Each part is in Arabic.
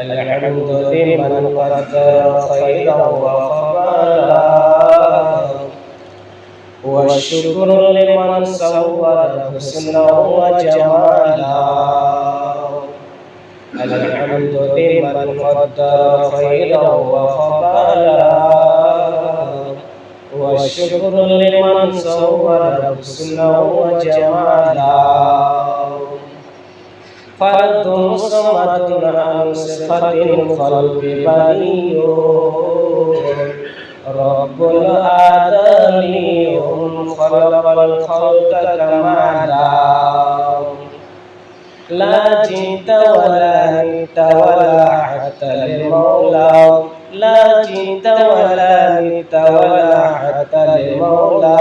الحمد لمن قدر خيرا وخبالا. والشكر لمن صور حسنا وجمالا. الحمد لمن قدر خيرا وخبالا. والشكر لمن صور حسنا وجمالا. فرد صمد عن صفة الخلق بني رب الآدمي خلق الخلق كمالا لا جئت ولا نت ولا حتى للمولى لا جئت ولا نت ولا حتى للمولى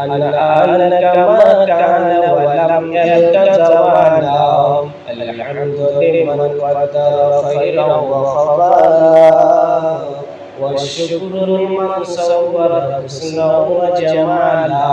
الآن كما كان ولم يلك زوالا الحمد لمن قدر خيرا وخبالا والشكر لمن صور حسنا وجمالا.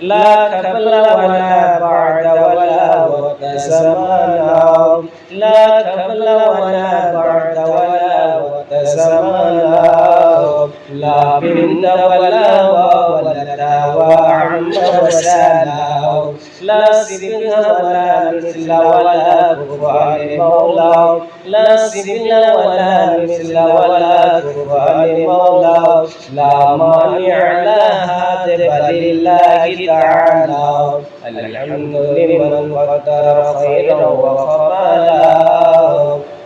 لا قبل ولا بعد ولا وقت زمانا. لا قبل ولا بعد ولا وقت زمانا. لا بنت ولا ولد وعم وسالا لا سبن ولا مثل ولا كفار مولا. لا سبن ولا مثل ولا كفار مولا. لا مانع لا هاتف لله تعالى. الحمد لمن قدر خيرا وخبالا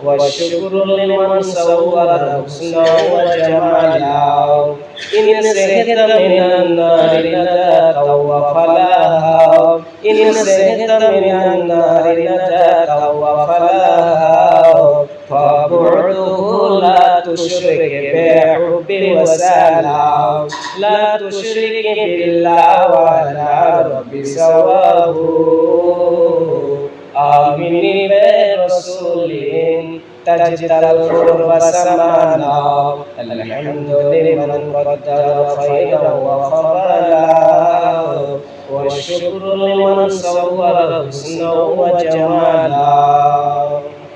والشكر لمن صور حسنا وجمالا. إن سهت من النار نجاك وفلاها إن سهت من النار نجاك وفلاها فبعده لا تشرك بحب وسالا لا تشرك بالله ولا رب سواه. آمين برسول تجد القرب سمانا. الحمد لمن قدر خيرا وخبالا والشكر لمن صور حسنا وجمالا